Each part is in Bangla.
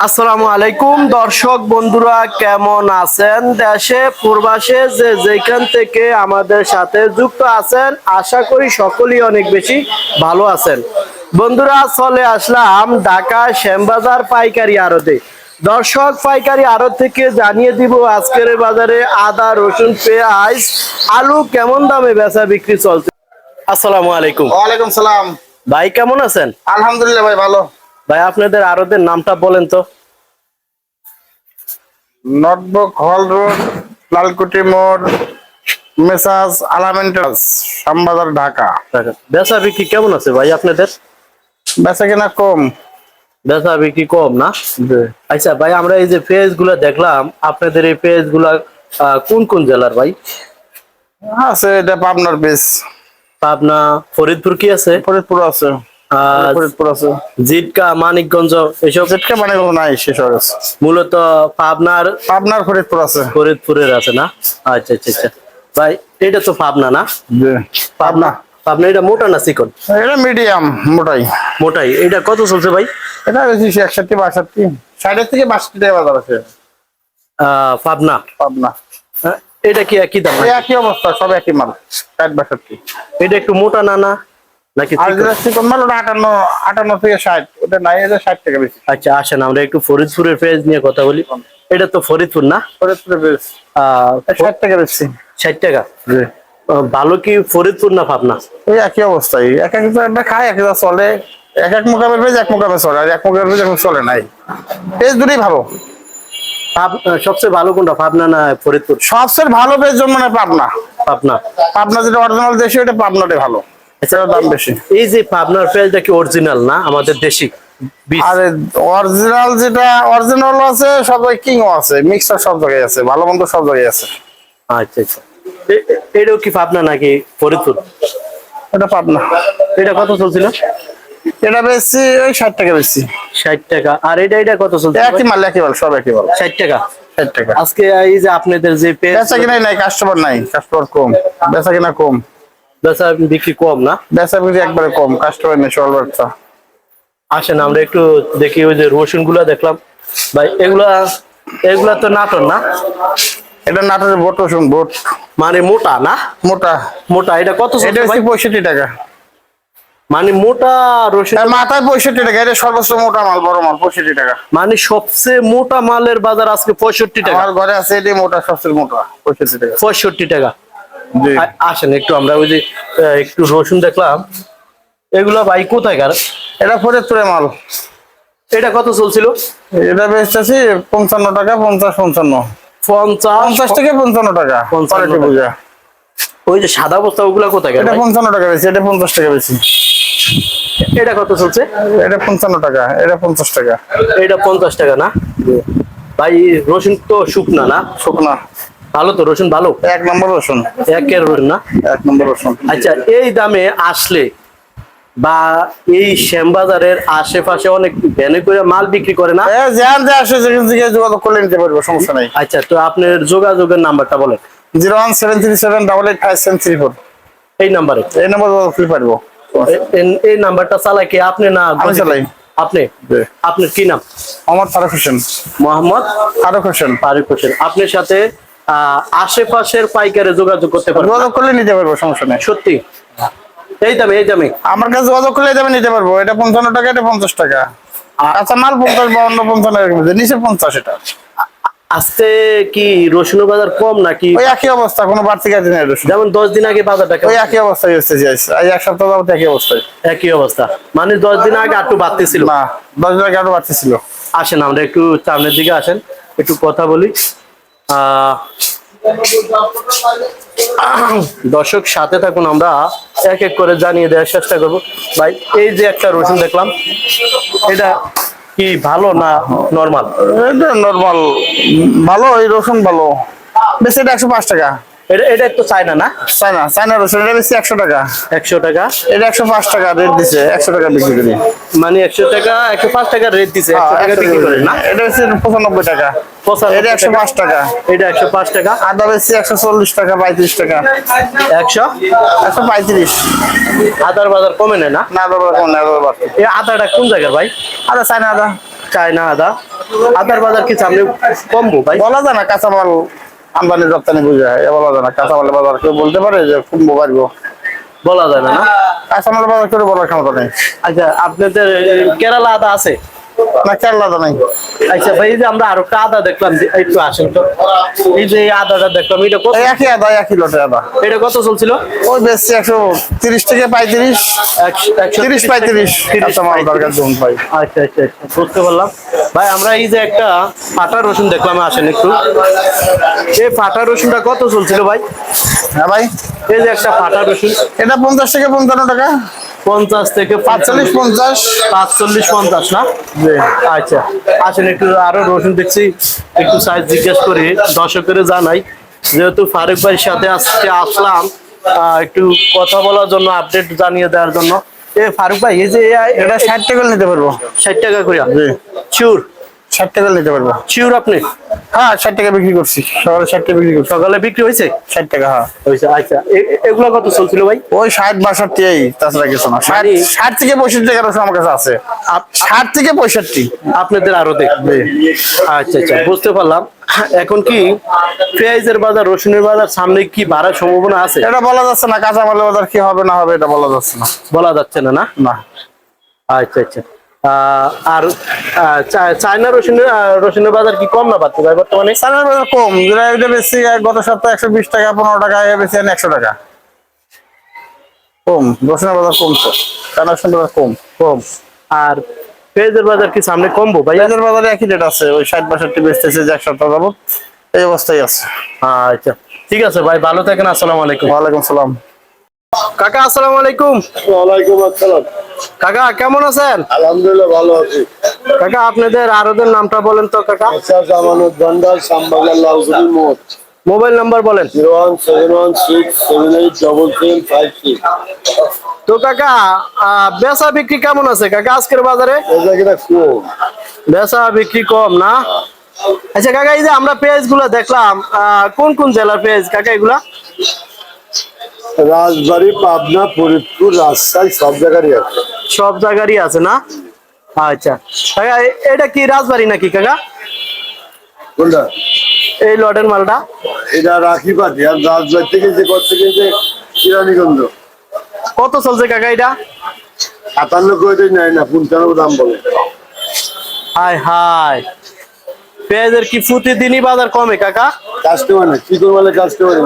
আসসালামু আলাইকুম দর্শক বন্ধুরা কেমন আছেন? দেশে পূর্বাসে যে যেখান থেকে আমাদের সাথে যুক্ত আছেন আশা করি সকলেই অনেক বেশি ভালো আছেন। বন্ধুরা চলে আসলাম ঢাকা শ্যামবাজার পাইকারি আড়তে। দর্শক পাইকারি আড়ত থেকে জানিয়ে দিব আজকের বাজারে আদা রসুন পেঁয়াজ আলু কেমন দামে বেচা বিক্রি চলছে? আসসালামু আলাইকুম। ওয়ালাইকুম সালাম। ভাই কেমন আছেন? আলহামদুলিল্লাহ ভাই ভালো। ভাই আপনাদের আড়তের নামটা বলেন তো। নটবুক হল রোড লালকুটি মোড় মেসাজ আলামেন্টাস শ্যামবাজার ঢাকা। বেচা বিক্রি কেমন আছে ভাই আপনাদের? বেচা কিনা কম। বেচা বিক্রি কম না? আচ্ছা ভাই আমরা এই যে পেজগুলা দেখলাম আপনাদের এই পেজগুলা কোন কোন জেলার ভাই? আছে এটা পাবনার বেশ পাবনা ফরিদপুর কি আছে? ফরিদপুর আছে। জিটকা মানিকগঞ্জ এসব জেটকা মানে নাই শেষ হয়ে মূলত পাবনার পাবনার ফরিদপুর আছে। ফরিদপুরের আছে না? আচ্ছা আচ্ছা আচ্ছা। ভাই এটা তো পাবনা না? পাবনা। পাবনা এটা মোটা না চিকন? এটা মিডিয়াম মোটাই। মোটাই। এটা কত চলছে ভাই? এটা একষট্টি বাষট্টি। ষাটের থেকে বাষট্টি টাকা বাজার আছে। পাবনা? পাবনা। এটা কি একই দাম একই অবস্থা সব একই মাল। ষাট বাষট্টি। এটা একটু মোটা না না? নাকি আর যেটা চিকন মাল ওটা আটান্ন আটান্ন থেকে ষাট ওটা নাই এটা ষাট টাকা বেশি। আচ্ছা আসেন আমরা একটু ফরিদপুরের নিয়ে কথা বলি। এটা তো ফরিদপুর না? ফরিদপুরে বেশ ষাট টাকা বেশি। ষাট টাকা? আহ, ভালো কি ফরিদপুর না পাবনা ওই একই এক এক খায় এক চলে। এক এক মোকামের পেজ এক মোকামে চলে আর এক মোকামের পেজ এখন চলে নাই। পেজ দুটোই ভালো। সবচেয়ে ভালো কোনটা পাবনা না ফরিদপুর? সবচেয়ে ভালো পেজ মানে পাবনা। পাবনা। পাবনা যেটা অরিজিনাল দেশে ওটা পাবনাটাই ভালো। দাম বেশি। এই যে পাবনার কি অরিজিনাল না? আমাদের দেশি? আর অরিজিনাল যেটা অরিজিনাল আছে সব কিংও আছে। মিক্সার সব জায়গায় আছে ভালো মন্দ সব জায়গায় আছে। আচ্ছা আচ্ছা। এটাও কি পাবনা নাকি ফরিদপুর? এটা পাবনা। এটা কত চলছিল? এটা বেশি ওই ষাট টাকা বেশি। ষাট টাকা। আর এটা এটা কত চলছে একই মাল একই মাল সব একই মাল। ষাট টাকা? ষাট টাকা। আজকে এই যে আপনাদের যে বেচা কিনাই নাই কাস্টমার নাই। কাস্টমার কম। বেচা কিনা কম। বেচা বিক্রি কম না? বেচা বিক্রি একবারে কম কাস্টমার নেই ব্যবসা আসেন আমরা একটু দেখি ওই যে রসুনগুলা দেখলাম। ভাই এগুলা এগুলা তো নাটন না? এটা নাটোরের বোট রসুন বোট মানে মোটা না? মোটা। মোটা এটা কত এটা? হচ্ছে পঁয়ষট্টি টাকা। মানে মোটা রসুন মাথায় পঁয়ষট্টি টাকা এটা সর্বোচ্চ মোটা মাল বড় মাল পঁয়ষট্টি টাকা। মানে সবচেয়ে মোটা মালের বাজার আজকে পঁয়ষট্টি টাকা। আমার ঘরে আছে এটাই মোটা সবচেয়ে মোটা পঁয়ষট্টি টাকা। পঁয়ষট্টি টাকা। আসেন একটু আমরা ওই যে একটু রসুন দেখলাম। এগুলা ভাই কোথায় কার এটা ফরিদপুরে মাল। এটা কত চলছিল? এটা বেচতেছি পঞ্চান্ন টাকা পঞ্চাশ পঞ্চান্ন। পঞ্চাশ? পঞ্চাশ থেকে পঞ্চান্ন টাকা পঞ্চান্ন। ওই যে সাদা বস্তা ওগুলা কোথায় এটা পঞ্চান্ন টাকা বেশি এটা পঞ্চাশ টাকা বেশি এটা কত চলছে? এটা পঞ্চান্ন টাকা এটা পঞ্চাশ টাকা। এটা পঞ্চাশ টাকা না? ভাই রসুন তো শুকনা না? শুকনা। ভালো তো রসুন ভালো? এক নম্বর রসুন। একের রসুন না? এক নম্বর রসুন। আচ্ছা এই দামে আসলে বা এই শ্যামবাজারের আশেপাশে অনেক ভ্যানে করে মাল বিক্রি করে না? যেখান থেকে আসে সেখান থেকে যোগাযোগ করলে নিতে পারব সমস্যা নাই। আচ্ছা তো আপনার যোগাযোগের নাম্বারটা বলেন। Zero one seven three seven double eight five seven three four. এই নাম্বারে? এই নম্বর যোগাযোগ করলে পারব। এই নাম্বারটা চালাই কি আপনি না আমি চালাই। আপনি। আপনার কি নাম? আমার ফারুক হোসেন। মোহাম্মদ? ফারুক হোসেন। ফারুক হোসেন। আপনার সাথে আশেপাশের পাইকারে যোগাযোগ করতে পারব। যোগাযোগ করলে নিতে পারব সমস্যা নেই। সত্যি? এই দামে এই দামে? আমার কাছে যোগাযোগ করলে যাবে নিতে পারব। এটা পঞ্চান্ন টাকা এটা পঞ্চাশ টাকা। আচ্ছা মাল পঞ্চাশ বাউন্ন পঞ্চান্ন এরকম। নিচে পঞ্চাশ এটা। আজকে কি রসুন বাজার কম নাকি? ওই একই অবস্থা কোনো বাড়তি কাজ নেই রসুন। যেমন দশ দিন আগে বাজারটা ওই একই অবস্থায় হচ্ছে এই এক সপ্তাহ যাবত একই অবস্থায়। একই অবস্থা। মানে দশ দিন আগে একটু বাড়তেছিল। না দশ দিন আগে আরও বাড়তি ছিল আসেন আমরা একটু সামনের দিকে আসেন একটু কথা বলি। দর্শক, সাথে থাকুন আমরা। এক এক করে জানিয়ে দেওয়ার চেষ্টা করব। ভাই, এই যে একটা রসুন দেখলাম, এটা কি ভালো না নর্মাল এটা নর্মাল ভালো, এই রসুন ভালো। বেশি এটা একশো পাঁচ টাকা। এটা এটা চায়না না? চায়না চায়না রসুন এটা বেশি একশো টাকা। একশো টাকা। এটা একশো পাঁচ টাকা রেট দিছে একশো টাকা বিক্রি করি। মানে একশো টাকা একশো পাঁচ টাকা রেট দিছে এটা হচ্ছে পঁচানব্বই টাকা। এটা একশো পাঁচ টাকা। এটা একশো পাঁচ টাকা। আদা বেশি একশো চল্লিশ টাকা পঁয়ত্রিশ টাকা। একশো? একশো পঁয়ত্রিশ। আদার বাজার কমে নেয় না? কম এই আদাটা কোন জায়গার ভাই? আদা চায়না আদা। চায়না আদা। আদার বাজার কি সামনে কমবো ভাই? বলা যায় না কাঁচামাল আমদানি রপ্তানি বুঝে হয় বলা যায় না। কাঁচামালের বাজার কেউ বলতে পারে যে কমবো পারব বলা যায় না না? কাঁচামালের বাজার করে বলার ক্ষমতা নেই। আচ্ছা আপনাদের কেরালা আদা আছে? না কেরালা আদা নেই। আচ্ছা ভাই এই যে আমরা আরও একটা আদা দেখলাম একটু আসেন তো। এই যে আদাটা দেখলাম এটা কত? একই আদা একই লোটে আদা। এটা কত চলছিল? ওই বেশি একশো তিরিশ থেকে পঁয়ত্রিশ। তিরিশ পঁয়ত্রিশ তিরিশ কাঁচামাল দরকার ধরুন ভাই। আচ্ছা আচ্ছা আচ্ছা বুঝতে পারলাম। ভাই আমরা এই যে একটা ফাটা রসুন দেখলাম আসেন একটু। এই ফাটা রসুনটা কত চলছিল ভাই? হ্যাঁ ভাই। এই যে একটা ফাটা রসুন। এটা পঞ্চাশ থেকে পঞ্চান্ন টাকা। পঞ্চাশ থেকে পাঁচচল্লিশ। পঞ্চাশ। পাঁচচল্লিশ পঞ্চাশ না? আচ্ছা। আসেন একটু আরও রসুন দেখছি একটু সাইজ জিজ্ঞেস করি। দর্শকের জানাই যেহেতু ফারুক ভাইয়ের সাথে আজকে আসলাম একটু কথা বলার জন্য আপডেট জানিয়ে দেওয়ার জন্য। এ ফারুক ভাই এই যে এটা ষাট টাকা নিতে পারব। ষাট টাকা করে জি। শিওর ষাট টাকা নিতে পারব। শিওর আপনি? হ্যাঁ ষাট টাকা বিক্রি করছি। সকালে ষাট টাকা বিক্রি করছি। সকালে বিক্রি হয়েছে? ষাট টাকা হ্যাঁ। হয়েছে আচ্ছা। এগুলো কত চলছিল ভাই? ওই ষাট বাষট্টি এই তাছাড়া কিছু না। ষাট মানে- ষাট থেকে পঁয়ষট্টি টাকার ওষুধ আমার কাছে আছে। ষাট থেকে পঁয়ষট্টি। আপনাদের আরও দেখবে আচ্ছা আচ্ছা বুঝতে পারলাম। এখন কি পেঁয়াজের বাজার রসুনের বাজার সামনে কি বাড়ার সম্ভাবনা আছে? এটা বলা যাচ্ছে না কাঁচামালের বাজার কি হবে না হবে এটা বলা যাচ্ছে না। বলা যাচ্ছে না? না। আচ্ছা আচ্ছা। আর চায়না রসুনের রসুনের বাজার কি কম না পাচ্ছে ভাই বর্তমানে? চালের বাজার কম। যেটা এটা বেশি গত সপ্তাহে একশো বিশ টাকা পনেরো টাকা এ বেশি একশো টাকা। কম রসুনের বাজার কম তো। চালের রসুনের বাজার কম। কম। আর পেঁয়াজের বাজার কি সামনে কমবো ভাই পেঁয়াজের বাজারে একই রেট আছে ওই ষাট বাষট্টি বেচতেছে যে এক সপ্তাহ যাবত এই অবস্থায় আছে। আচ্ছা ঠিক আছে ভাই ভালো থাকেন আসসালামু আলাইকুম। ওয়ালাইকুম সালাম। কাকা আসসালামু আলাইকুম। ওয়ালাইকুম আসসালাম। কাকা কেমন আছেন? আলহামদুলিল্লাহ ভালো আছি। কাকা আপনাদের আরোদের নামটা বলেন তো কাকা। আচ্ছা জামানত ভান্ডার শামবাগান লাউজুরি মোট মোবাইল নাম্বার বলেন। Zero one seven one six seven eight double seven five six. তো কাকা বেচা বিক্রি কেমন আছে কাকা আজকের বাজারে? এটা কিনা কম। বেচা বিক্রি কম না? আচ্ছা কাকা এই যে আমরা পেঁয়াজগুলো দেখলাম কোন কোন জেলার পেঁয়াজ কাকা এগুলা? রাজবাড়ি পাবনা ফরিদপুর রাজশাহী সব জায়গারই আছে। সব জায়গারই আছে না? আচ্ছা। কাকা এটা কি রাজবাড়ি নাকি কাকা? কোনটা? এই লটের মালটা। এটা রাখি পাতি আর রাজবাড়ি থেকে যে করতে গেছে কিরানীগঞ্জ। কত চলছে কাকা এটা? সাতান্ন করে নেয় না পঞ্চান্ন দাম বলে। হাই হাই পেঁয়াজের কি প্রতিদিনই বাজার কমে কাকা? কাস্টমার না কি করে বলে কাস্টমার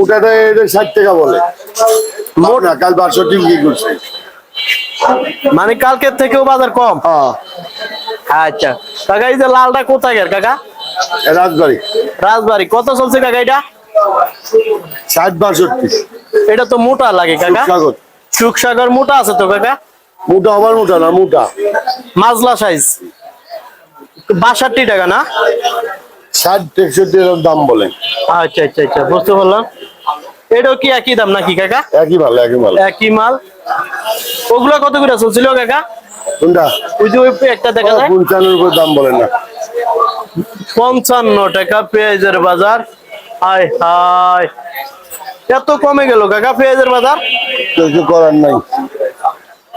ওটাটা এটা ষাট টাকা বলে। মোট না কাল বাষট্টি কি করছে। মানে কালকের থেকেও বাজার কম? আচ্ছা। কাকা এই যে লালটা কোথায় গেল কাকা? রাজবাড়ি। রাজবাড়ি। কত চলছে কাকা এটা? ষাট বাষট্টি। এটা তো মোটা লাগে কাকা। সুখসাগর। মোটা আছে তো কাকা? মোটা আমার মোটা না মোটা। মাজলা সাইজ বাষট্টি টাকা না? ষাট এরকম দাম বলে। আচ্ছা আচ্ছা আচ্ছা বুঝতে পারলাম। এটাও কি একই দাম নাকি কাকা? একই ভালো একই ভালো একই মাল। ওগুলা কত করে চলছিল কাকা? কোনটা? ওই যে ওই একটা দেখা যায়। পঞ্চান্নর উপর দাম বলে না। পঞ্চান্ন টাকা পেঁয়াজের বাজার। হাই হাই এত কমে গেল কাকা পেঁয়াজের বাজার? কিছু করার নাই।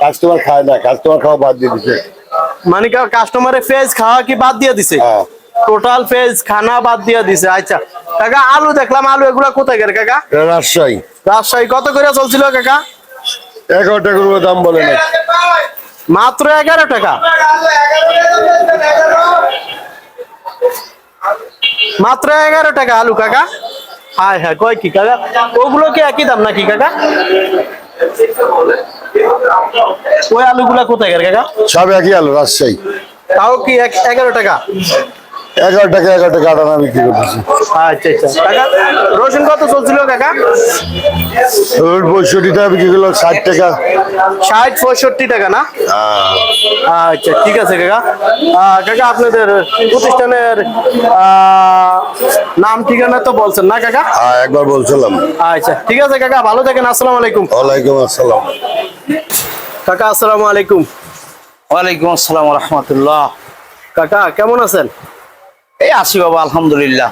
কাস্টমার খায় না কাস্টমার খাওয়া বাদ দিয়ে দিছে। মানে কাস্টমারের পেঁয়াজ খাওয়া কি বাদ দিয়ে দিছে? হ্যাঁ। টোটাল পেঁয়াজ খানা বাদ দিয়ে দিছে। আচ্ছা কাকা আলু দেখলাম আলু এগুলা কোথায় গেল কাকা? রাজশাহী। রাজশাহী কত করে চলছিল কাকা? এগারো টাকার উপর দাম বলে না মাত্র এগারো টাকা। মাত্র এগারো টাকা আলু কাকা? হ্যাঁ হ্যাঁ কয় কি কাকা? ওগুলো কি একই দাম নাকি কাকা? ওই আলুগুলা কোথায় কাকা? সব একই আলু রাজশাহী। তাও কি এগারো টাকা? এগারো টাকা এগারো টাকা আটানা বিক্রি করতেছে। আচ্ছা আচ্ছা। কাকা রসুন কত চলছিল কাকা? পঁয়ষট্টি টাকা বিক্রি করল ষাট টাকা। ষাট পঁয়ষট্টি টাকা না? আচ্ছা ঠিক আছে কাকা। কাকা আপনাদের প্রতিষ্ঠানের নাম ঠিকানা তো বলছেন না কাকা? হ্যাঁ একবার বলছিলাম। আচ্ছা ঠিক আছে কাকা ভালো থাকেন আসসালামু আলাইকুম। ওয়ালাইকুম আসসালাম। কাকা আসসালামু আলাইকুম। ওয়ালাইকুম আসসালাম রহমতুল্লাহ। কাকা কেমন আছেন? এই আসি বাবা আলহামদুলিল্লাহ।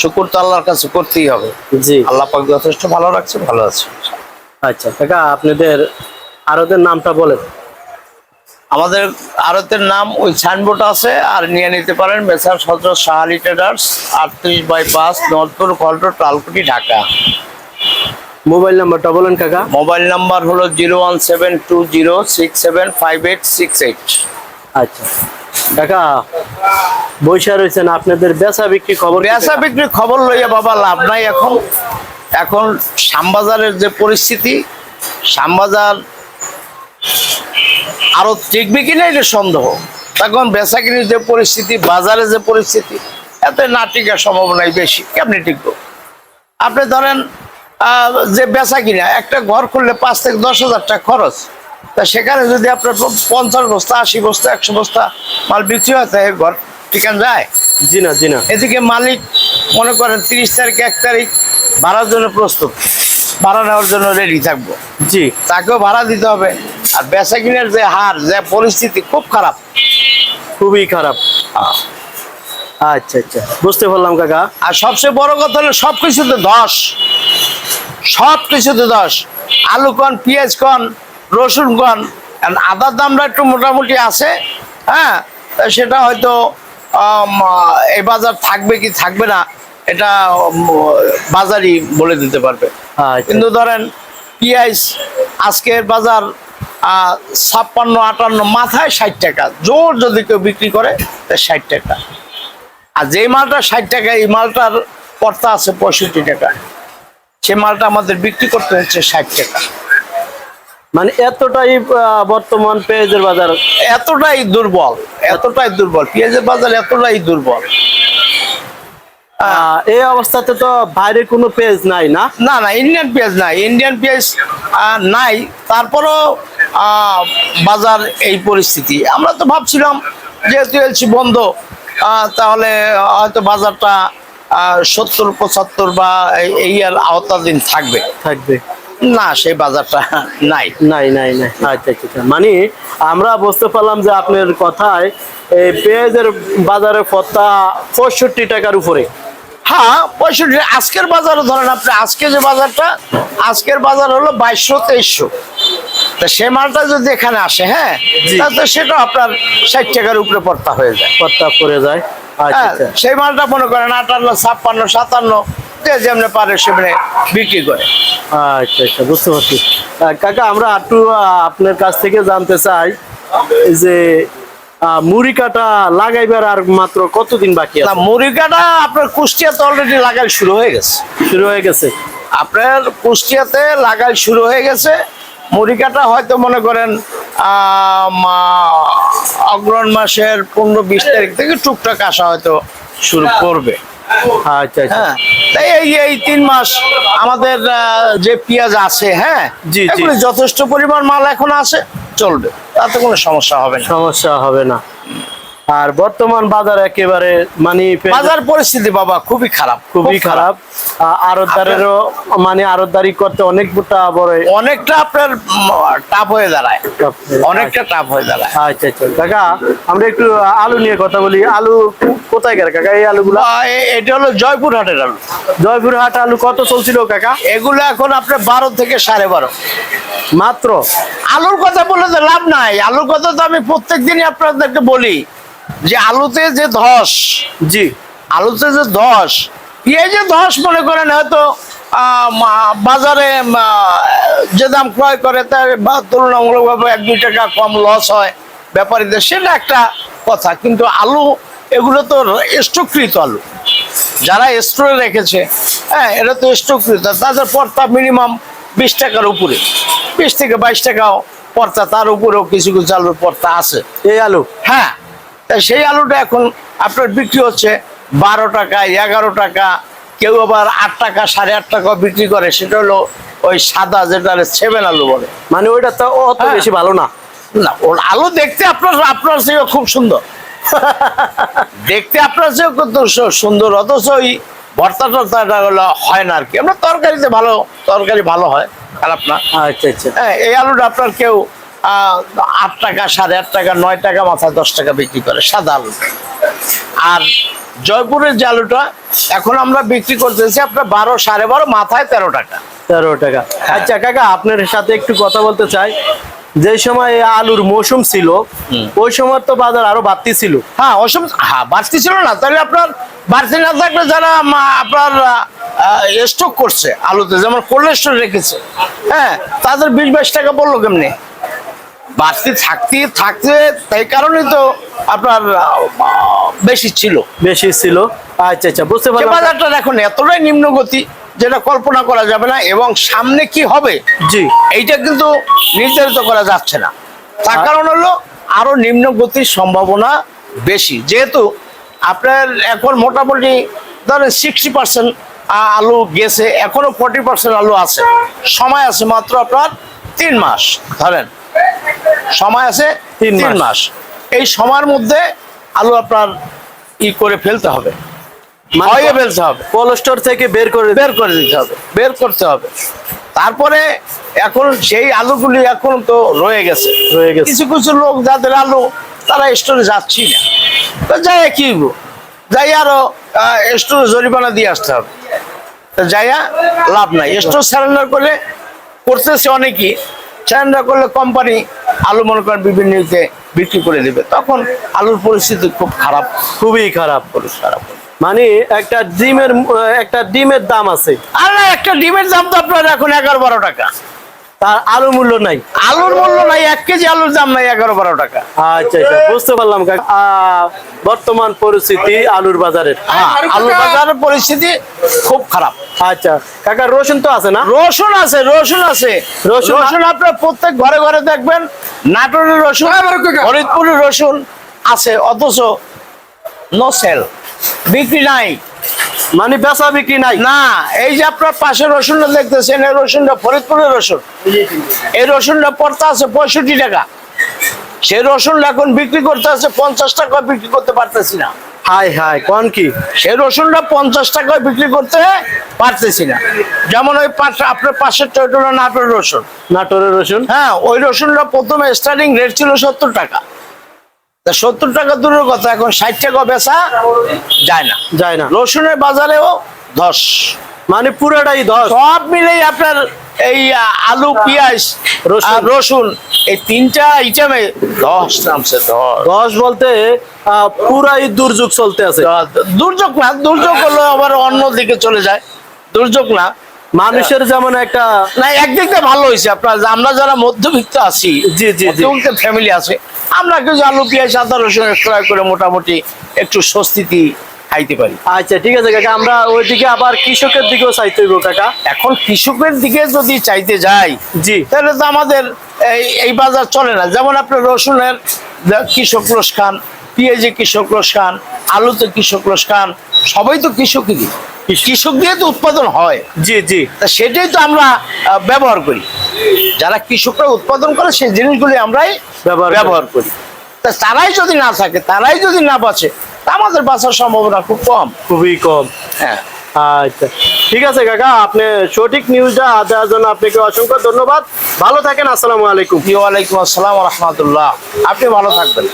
শুকুর তো আল্লাহর কাছে করতেই হবে। জি। আল্লাহ পাক যথেষ্ট ভালো রাখছে ভালো আছে। আচ্ছা কাকা আপনাদের আরতের নামটা বলেন। আমাদের আরতের নাম ওই সাইনবোর্ড আছে আর নিয়ে নিতে পারেন মেসার সদর সাহালি ট্রেডার্স আটত্রিশ বাই পাঁচ নর্থপুর কল্টোর টালকুটি ঢাকা। মোবাইল নাম্বারটা বলেন কাকা। মোবাইল নাম্বার হলো zero one seven two zero six seven five eight six eight. আচ্ছা। কাকা বৈশা রয়েছেন আপনাদের বেচা বিক্রি খবর বেচা কাকা? বিক্রির খবর লইয়া বাবা লাভ নাই এখন। এখন শ্যামবাজারের যে পরিস্থিতি শ্যামবাজার আরও টিকবে কিনা এটা সন্দেহ। তখন বেচা কিনির যে পরিস্থিতি বাজারে যে পরিস্থিতি এতে না টিকার সম্ভাবনাই বেশি। কেমনি টিকবো? আপনি ধরেন আহ, যে বেচা কিনা একটা ঘর খুললে পাঁচ থেকে দশ হাজার টাকা খরচ। তা সেখানে যদি আপনার পঞ্চাশ বস্তা আশি বস্তা একশো বস্তা মাল বিক্রি হয় তাহলে ঘর ঠিকান যায়? জি না জি না। এদিকে মালিক মনে করেন তিরিশ তারিখ এক তারিখ ভাড়ার জন্য প্রস্তুত। ভাড়া নেওয়ার জন্য রেডি থাকব। জি। তাকেও ভাড়া দিতে হবে। আর বেচা কিনের যে হার যে পরিস্থিতি খুব খারাপ। খুবই খারাপ। আচ্ছা আচ্ছা। বুঝতে পারলাম কাকা। আর সবচেয়ে বড় কথা হলো সব কিছুতে ধস সব কিছুতে ধস আলু কন পেঁয়াজ কন রসুন কন আদার দামটা একটু মোটামুটি আছে হ্যাঁ? সেটা হয়তো এই বাজার থাকবে কি থাকবে না এটা বাজারই বলে দিতে পারবে। আচ্ছা। কিন্তু ধরেন পেঁয়াজ আজকের বাজার ছাপ্পান্ন আটান্ন মাথায় ষাট টাকা জোর যদি কেউ বিক্রি করে ষাট টাকা। আর যে মালটা ষাট টাকা এই মালটার কর্তা আছে পঁয়ষট্টি টাকা। সে মালটা আমাদের বিক্রি করতে হচ্ছে ষাট টাকা। মানে এতটাই বর্তমান পেঁয়াজের বাজার। এতটাই দুর্বল এতটাই দুর্বল পেঁয়াজের বাজার এতটাই দুর্বল। এই অবস্থাতে তো বাইরে কোনো পেঁয়াজ নাই না? না না ইন্ডিয়ান পেঁয়াজ নাই। ইন্ডিয়ান পেঁয়াজ নাই। তারপরও বাজার এই পরিস্থিতি। আমরা তো ভাবছিলাম যেহেতু এলসি বন্ধ তাহলে হয়তো বাজারটা সত্তর পঁচাত্তর বা এই- এই আর আওতাধীন থাকবে। থাকবে। না সেই বাজারটা নাই। নাই নাই নাই। আচ্ছা আচ্ছা আচ্ছা। মানে আমরা বুঝতে পারলাম যে আপনার কথায় এই পেঁয়াজের বাজারে পত্তা পঁয়ষট্টি টাকার উপরে। হ্যাঁ পঁয়ষট্টি। আজকের বাজারে ধরেন আপনি আজকে যে বাজারটা আজকের বাজার হলো বাইশশো তেইশশো। তা সে মালটা যদি এখানে আসে হ্যাঁ। তাহলে সেটা আপনার ষাট টাকার উপরে পড়তা হয়ে যায়। পত্তা পড়ে যায়। আচ্ছা হ্যাঁ, আচ্ছা। সেই মালটা মনে করেন আটান্ন ছাপ্পান্ন সাতান্ন। যে যেমনি পারে সেমনি বিক্রি করে। আচ্ছা আচ্ছা বুঝতে পারছি। কাকা আমরা আপনার কাছ থেকে জানতে চাই যে আহ, মুড়ি কাটা লাগাইবার আর মাত্র কতদিন বাকি আছে? আপনার কুষ্টিয়াতে অলরেডি লাগাই শুরু হয়ে গেছে। শুরু হয়ে গেছে। আপনার কুষ্টিয়াতে লাগাই শুরু হয়ে গেছে। মুড়িকাটা হয়তো মনে করেন অগ্রহণ মাসের পনেরো বিশ তারিখ থেকে টুকটাক আসা হয়তো শুরু করবে। আচ্ছা আচ্ছা। হ্যাঁ এই এই তিন মাস আমাদের যে পেঁয়াজ আছে হ্যাঁ জি, জি। যথেষ্ট পরিমাণ মাল এখন আছে চলবে তাতে কোনো সমস্যা হবে না। সমস্যা হবে না। আর বর্তমান বাজার একেবারে মানে বাজার পরিস্থিতি বাবা খুবই খারাপ খুবই খুব খারাপ। আরতদারেরও মানে আরতদারি করতে অনেকটা বড় অনেকটা আপনার টাপ হয়ে দাঁড়ায়। অনেকটা টাপ হয়ে দাঁড়ায়। আচ্ছা আচ্ছা কাকা আমরা একটু আলু নিয়ে কথা বলি। আলু কোথায় গেল কাকা এই আলুগুলো? এটা হলো জয়পুর হাটের আলু। জয়পুর হাট আলু কত চলছিল কাকা? এগুলো এখন আপনার বারো থেকে সাড়ে বারো। মাত্র? আলুর কথা বলে তো লাভ নাই। আলুর কথা তো আমি প্রত্যেক দিনই আপনাদেরকে বলি। যে আলুতে যে ধস জি। আলুতে যে ধস পেঁয়াজে ধস মনে করেন হয়তো বাজারে যে দাম ক্রয় করে তার বা তুলনামূলকভাবে এক দুই টাকা কম লস হয় ব্যাপারীদের সেটা একটা কথা। কিন্তু আলু এগুলো তো স্টককৃত আলু। যারা স্টোরে রেখেছে হ্যাঁ এটা তো স্টককৃত। তাদের পর্তা মিনিমাম বিশ টাকার উপরে। বিশ থেকে বাইশ টাকাও পর্তা তার উপরেও কিছু কিছু আলুর পর্তা আছে। এই আলু? হ্যাঁ। তা সেই আলুটা এখন আপনার বিক্রি হচ্ছে বারো টাকা এগারো টাকা কেউ আবার আট টাকা সাড়ে আট টাকা বিক্রি করে। সেটা হলো ওই সাদা যেটা সেভেন আলু বলে। মানে ওইটা তো অত হ্যাঁ। বেশি ভালো না। না ওর আলু দেখতে আপনার আপনার চেয়েও খুব সুন্দর। দেখতে আপনার চেয়েও কত সুন্দর। অথচ ওই ভর্তা টর্তাটা হলো হয় না আর কি। আমরা তরকারিতে ভালো তরকারি ভালো হয় খারাপ না। আচ্ছা আচ্ছা। হ্যাঁ এই আলুটা আপনার কেউ আট টাকা সাড়ে আট টাকা নয় টাকা মাথায় দশ টাকা বিক্রি করে সাদা আলু। আর জয়পুরের যে আলুটা এখন আমরা বিক্রি করতেছি আপনার বারো সাড়ে বারো মাথায় তেরো টাকা। তেরো টাকা। আচ্ছা কাকা আপনার সাথে একটু কথা বলতে চাই। যে সময় আলুর মৌসুম ছিল ওই সময় তো বাজার আরও বাড়তি ছিল। হ্যাঁ অসম হ্যাঁ বাড়তি ছিল না তাহলে আপনার বাড়তি না থাকলে যারা আপনার স্টক করছে আলুতে যেমন কোল্ড স্টোর রেখেছে হ্যাঁ তাদের বিশ বাইশ টাকা পড়ল কেমনি? বাড়তি থাকতে থাকতে তাই কারণেই তো আপনার বেশি ছিল। বেশি ছিল। আচ্ছা আচ্ছা বুঝতে পারলাম। বাজারটা এখন এতটাই নিম্ন গতি যেটা কল্পনা করা যাবে না এবং সামনে কি হবে জি। এইটা কিন্তু নির্ধারিত করা যাচ্ছে না। তার কারণ হলো আরও নিম্ন গতির সম্ভাবনা বেশি। যেহেতু আপনার এখন মোটামুটি ধরেন সিক্সটি পার্সেন্ট আলু গেছে এখনও ফর্টি পার্সেন্ট আলু আছে। সময় আছে মাত্র আপনার তিন মাস ধরেন। সময় আছে তিন তিন মাস। এই সময়ের মধ্যে আলু আপনার ই করে ফেলতে হবে। মানে হয়ে ফেলতে হবে। কোল্ড স্টোর থেকে বের করে বের করে দিতে হবে। বের করতে হবে। তারপরে এখন সেই আলুগুলি এখন তো রয়ে গেছে। রয়ে গেছে। কিছু কিছু লোক যাদের আলু তারা স্টোরে যাচ্ছি না। তো যাই কি? যাই আরও স্টোরে জরিমানা দিয়ে আসতে হবে। তো যাইয়া লাভ নাই। স্টোর স্যারেন্ডার করে করতেছে অনেকেই। স্যারেন্ডার করলে কোম্পানি আলু মনে করেন বিভিন্ন বিক্রি করে দেবে তখন আলুর পরিস্থিতি খুব খারাপ খুবই খারাপ খারাপ। মানে একটা ডিমের একটা ডিমের দাম আছে। আর একটা ডিমের দাম তো আপনার এখন এগারো বারো টাকা। তার আলু মূল্য নাই। আলুর মূল্য নাই এক কেজি আলুর দাম নাই এগারো বারো টাকা। আচ্ছা আচ্ছা বুঝতে পারলাম কাকা। আহ, বর্তমান পরিস্থিতি আলুর বাজারের। হ্যাঁ আলুর বাজারের পরিস্থিতি খুব খারাপ। আচ্ছা কাকা রসুন তো আছে না? রসুন আছে রসুন আছে। রসুন- রসুন আপনার প্রত্যেক ঘরে ঘরে দেখবেন নাটোরের রসুন ফরিদপুরের রসুন আছে অথচ নো সেল বিক্রি নাই। মানে বেচা বিক্রি নাই। না এই যে আপনার পাশে রসুনটা দেখতেছেন এই রসুনটা ফরিদপুরের রসুন। এই রসুনটা পড়তে আছে পঁয়ষট্টি টাকা। সেই রসুনটা এখন বিক্রি করতে আছে পঞ্চাশ টাকা বিক্রি করতে পারতেছি না। হাই হাই কোন কি? সেই রসুনটা পঞ্চাশ টাকায় বিক্রি করতে পারতেছি না। যেমন ওই পাশে আপনার পাশের টয়টোরা নাটোর রসুন। নাটোরের রসুন? হ্যাঁ ওই রসুনটা প্রথমে স্টার্টিং রেট ছিল সত্তর টাকা। তা সত্তর টাকা দূরের কথা এখন ষাট টাকা বেচা যায় না। যায় না। রসুনের বাজারেও ধস। মানে পুরোটাই দশ সব মিলেই আপনার এই আলু পেঁয়াজ রসুন। এই তিনটা আইটেমে ধস নামছে ধস। দশ বলতে আহ, পুরাই দুর্যোগ চলতে আছে। দুর্যোগ না দুর্যোগ হলো আবার অন্য দিকে চলে যায়। দুর্যোগ না। মানুষের যেমন একটা না একদিক দিয়ে ভালো হয়েছে আপনার আমরা যারা মধ্যবিত্ত আছি জি, জি, ফ্যামিলি আছে আমরা কিছু আলু পেঁয়াজ আদা রসুন ক্রয় করে মোটামুটি একটু স্বস্তিতি খাইতে পারি। আচ্ছা ঠিক আছে কাকা আমরা ওইদিকে আবার কৃষকের দিকেও চাইতে হইব কাকা। এখন কৃষকের দিকে যদি চাইতে যাই জি। তাহলে তো আমাদের এই বাজার চলে না। যেমন আপনার রসুনের কৃষক রস খান পেঁয়াজে কৃষক রস খান আলুতে কৃষক রস খান সবাই তো কৃষকেরই। কৃষক দিয়ে তো উৎপাদন হয়। জি জি। সেটাই তো আমরা ব্যবহার করি। যারা কৃষকরা উৎপাদন করে সেই জিনিসগুলি আমরাই ব্যবহার করি। ব্যবহার করি। তা তারাই যদি না থাকে তারাই যদি না বাঁচে তা আমাদের বাঁচার সম্ভাবনা খুব কম। খুবই কম। হ্যাঁ। আচ্ছা ঠিক আছে কাকা আপনি সঠিক নিউজটা দেওয়ার জন্য আপনাকে অসংখ্য ধন্যবাদ। ভালো থাকেন আসসালামু আলাইকুম। ওয়ালাইকুম আসসালাম রহমতুল্লাহ। আপনি ভালো থাকবেন।